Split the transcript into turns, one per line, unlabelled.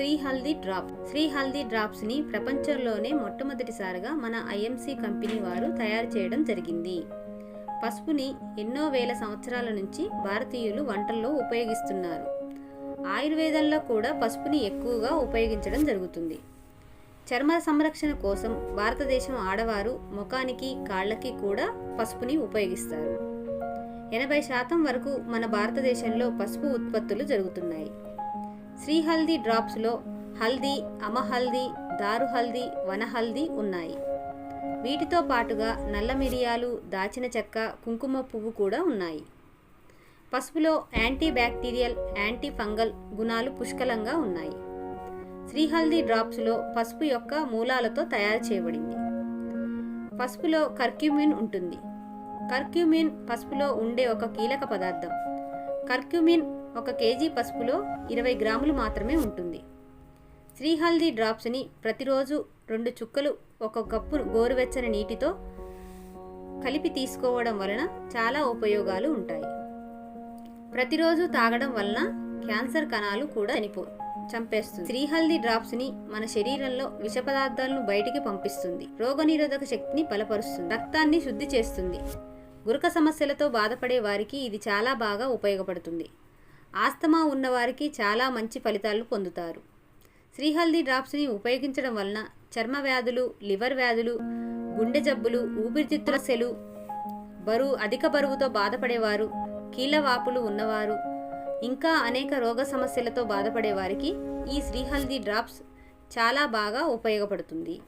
Shri Haldi drop. Shri Haldi డ్రాప్స్ని ప్రపంచంలోనే మొట్టమొదటిసారిగా మన ఐఎంసీ కంపెనీ వారు తయారు చేయడం జరిగింది. పసుపుని ఎన్నో వేల సంవత్సరాల నుంచి భారతీయులు వంటల్లో ఉపయోగిస్తున్నారు. ఆయుర్వేదంలో కూడా పసుపుని ఎక్కువగా ఉపయోగించడం జరుగుతుంది. చర్మ సంరక్షణ కోసం భారతదేశం ఆడవారు ముఖానికి కాళ్ళకి కూడా పసుపుని ఉపయోగిస్తారు. ఎనభై శాతం వరకు మన భారతదేశంలో పసుపు ఉత్పత్తులు జరుగుతున్నాయి. శ్రీ హల్దీ డ్రాప్స్లో హల్దీ అమహల్దీ దారు హల్దీ వన హల్దీ ఉన్నాయి. వీటితో పాటుగా నల్ల మిరియాలు దాచిన చెక్క కుంకుమ పువ్వు కూడా ఉన్నాయి. పసుపులో యాంటీ బ్యాక్టీరియల్ యాంటీ ఫంగల్ గుణాలు పుష్కలంగా ఉన్నాయి. శ్రీహల్దీ డ్రాప్స్లో పసుపు యొక్క మూలాలతో తయారు చేయబడింది. పసుపులో కర్క్యూమిన్ ఉంటుంది. కర్క్యూమిన్ పసుపులో ఉండే ఒక కీలక పదార్థం. కర్క్యూమిన్ ఒక కేజీ పసుపులో ఇరవై గ్రాములు మాత్రమే ఉంటుంది. శ్రీహల్దీ డ్రాప్స్ని ప్రతిరోజు రెండు చుక్కలు ఒక కప్పు గోరువెచ్చని నీటితో కలిపి తీసుకోవడం వలన చాలా ఉపయోగాలు ఉంటాయి. ప్రతిరోజు తాగడం వలన క్యాన్సర్ కణాలు కూడా చనిపో చంపేస్తుంది. శ్రీహల్దీ డ్రాప్స్ని మన శరీరంలో విష పదార్థాలను బయటికి పంపిస్తుంది. రోగనిరోధక శక్తిని బలపరుస్తుంది. రక్తాన్ని శుద్ధి చేస్తుంది. గురక సమస్యలతో బాధపడే వారికి ఇది చాలా బాగా ఉపయోగపడుతుంది. ఆస్తమా ఉన్నవారికి చాలా మంచి ఫలితాలు పొందుతారు. శ్రీహల్దీ డ్రాప్స్ని ఉపయోగించడం వలన చర్మ వ్యాధులు లివర్ వ్యాధులు గుండె జబ్బులు ఊపిరితిత్తుల సెలు బరువు అధిక బరువుతో బాధపడేవారు కీళ్ళవాపులు ఉన్నవారు ఇంకా అనేక రోగ సమస్యలతో బాధపడే వారికి ఈ శ్రీహల్దీ డ్రాప్స్ చాలా బాగా ఉపయోగపడుతుంది.